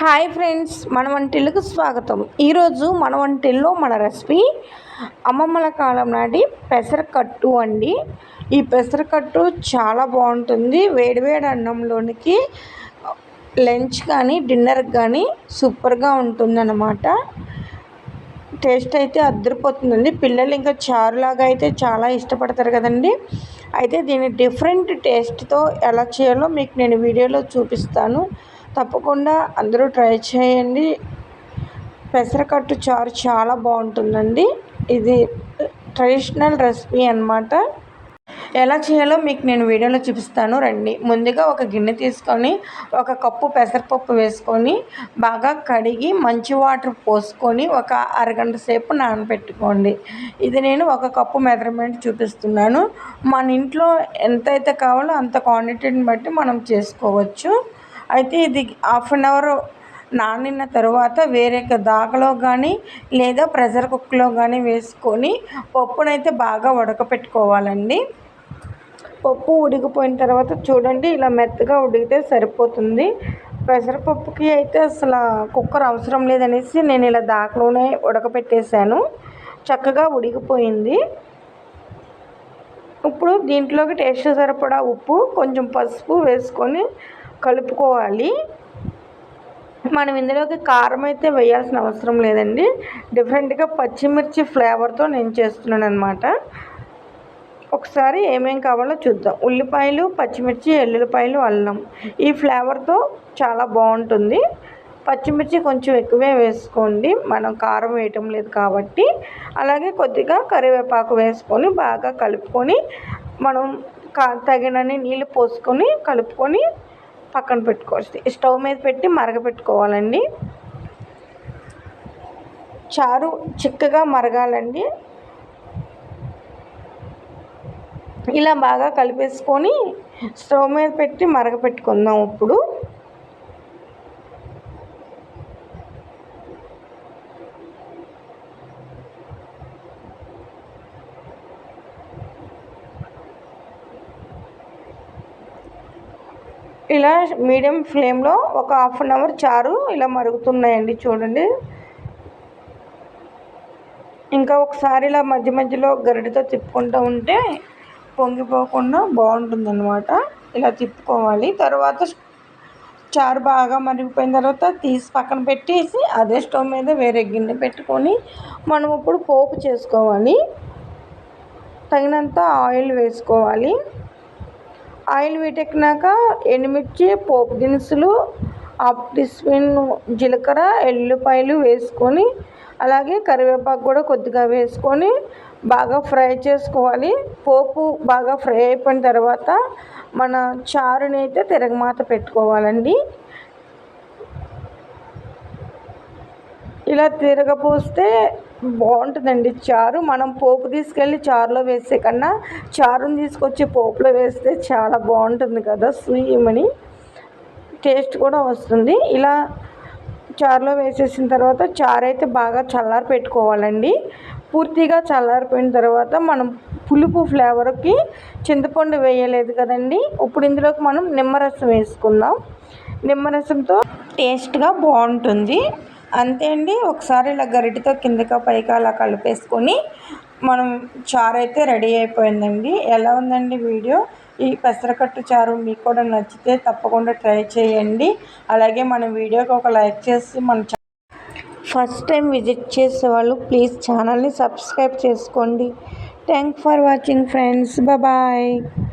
Hi friends మన వంటిల్లుకు స్వాగతం. ఈరోజు మన వంటిల్లో మన రెసిపీ అమ్మమ్మల కాలం నాటి పెసరకట్టు అండి. ఈ పెసరకట్టు చాలా బాగుంటుంది. వేడివేడి అన్నంలోనికి లంచ్ కానీ డిన్నర్కి కానీ సూపర్గా ఉంటుందన్నమాట. టేస్ట్ అయితే అద్దరిపోతుందండి. పిల్లలు ఇంకా చారులాగా అయితే చాలా ఇష్టపడతారు కదండి. అయితే దీన్ని డిఫరెంట్ టేస్ట్తో ఎలా చేయాలో మీకు నేను వీడియోలో చూపిస్తాను. తప్పకుండా అందరూ ట్రై చేయండి. పెసరకట్టు చారు చాలా బాగుంటుందండి. ఇది ట్రెడిషనల్ రెసిపీ అనమాట ఎలా చేయాలో మీకు నేను వీడియోలో చూపిస్తాను. రండి. ముందుగా ఒక గిన్నె తీసుకొని ఒక కప్పు పెసరపప్పు వేసుకొని బాగా కడిగి మంచి వాటర్ పోసుకొని ఒక అరగంట సేపు నానబెట్టుకోండి. ఇది నేను ఒక కప్పు మెజర్మెంట్ చూపిస్తున్నాను. మన ఇంట్లో ఎంతైతే కావాలో అంత క్వాంటిటీని బట్టి మనం చేసుకోవచ్చు. అయితే ఇది హాఫ్ అన్ అవర్ నానిన తర్వాత వేరే దాకలో కానీ లేదా ప్రెషర్ కుక్లో కానీ వేసుకొని పప్పునైతే బాగా ఉడకపెట్టుకోవాలండి. పప్పు ఉడికిపోయిన తర్వాత చూడండి ఇలా మెత్తగా ఉడికితే సరిపోతుంది. పెసరపప్పుకి అయితే అసలు కుక్కర్ అవసరం లేదనేసి నేను ఇలా దాకలోనే ఉడకపెట్టేశాను. చక్కగా ఉడికిపోయింది. ఇప్పుడు దీంట్లోకి టేస్ట్ సరిపడా ఉప్పు కొంచెం పసుపు వేసుకొని కలుపుకోవాలి. మనం ఇందులోకి కారం అయితే వేయాల్సిన అవసరం లేదండి. డిఫరెంట్గా పచ్చిమిర్చి ఫ్లేవర్తో నేను చేస్తున్నాను అనమాట ఒకసారి ఏమేం కావాలో చూద్దాం. ఉల్లిపాయలు పచ్చిమిర్చి ఎల్లుల్లిపాయలు అల్లం. ఈ ఫ్లేవర్తో చాలా బాగుంటుంది. పచ్చిమిర్చి కొంచెం ఎక్కువే వేసుకోండి. మనం కారం వేయటం లేదు కాబట్టి. అలాగే కొద్దిగా కరివేపాకు వేసుకొని బాగా కలుపుకొని మనం తగినన్ని నీళ్ళు పోసుకొని కలుపుకొని పక్కన పెట్టుకోవచ్చు. స్టవ్ మీద పెట్టి మరగపెట్టుకోవాలండి. చారు చిక్కగా మరగాలండి. ఇలా బాగా కలిపేసుకొని స్టవ్ మీద పెట్టి మరగపెట్టుకుందాం ఇప్పుడు. ఇలా మీడియం ఫ్లేమ్లో ఒక హాఫ్ అన్ అవర్ చారు ఇలా మరుగుతున్నాయండి చూడండి. ఇంకా ఒకసారి ఇలా మధ్య మధ్యలో గరిటతో తిప్పుకుంటూ ఉంటే పొంగిపోకుండా బాగుంటుందన్నమాట. ఇలా తిప్పుకోవాలి. తర్వాత చారు బాగా మరిగిపోయిన తర్వాత తీసి పక్కన పెట్టేసి అదే స్టవ్ మీద వేరే గిన్నె పెట్టుకొని మనం ఇప్పుడు పోపు చేసుకోవాలి. తగినంత ఆయిల్ వేసుకోవాలి. ఆయిల్ వీటెక్కినాక ఎండుమిర్చి పోపు దినుసులు హాఫ్ టీ స్పూన్ జీలకర్ర ఎల్లుల్లిపాయలు వేసుకొని అలాగే కరివేపాకు కూడా కొద్దిగా వేసుకొని బాగా ఫ్రై చేసుకోవాలి. పోపు బాగా ఫ్రై అయిపోయిన తర్వాత మన చారుని అయితే తిరగమాత పెట్టుకోవాలండి. ఇలా తిరగపోస్తే బాగుంటుందండి. చారు మనం పోపు తీసుకెళ్ళి చారులో వేసే కన్నా చారుని తీసుకొచ్చి పోపులో వేస్తే చాలా బాగుంటుంది కదా సుయ్యమని టేస్ట్ కూడా వస్తుంది. ఇలా చారులో వేసేసిన తర్వాత చారు అయితే బాగా చల్లారి పెట్టుకోవాలండి. పూర్తిగా చల్లారిపోయిన తర్వాత మనం పులుపు ఫ్లేవర్కి చింతపండు వేయలేదు కదండి. ఇప్పుడు ఇందులోకి మనం నిమ్మరసం వేసుకుందాం. నిమ్మరసంతో టేస్ట్గా బాగుంటుంది. అంతే అండి. ఒకసారి ఇలా గరిటితో కిందక పైకి అలా కలిపేసుకొని మనం చారు అయితే రెడీ అయిపోయిందండి. ఎలా ఉందండి వీడియో? ఈ పెసరకట్టు చారు మీకు కూడా నచ్చితే తప్పకుండా ట్రై చేయండి. అలాగే మన వీడియోకి ఒక లైక్ చేసి మన ఫస్ట్ టైం విజిట్ చేసే వాళ్ళు ప్లీజ్ ఛానల్ని సబ్స్క్రైబ్ చేసుకోండి. Thank for watching friends. Bye.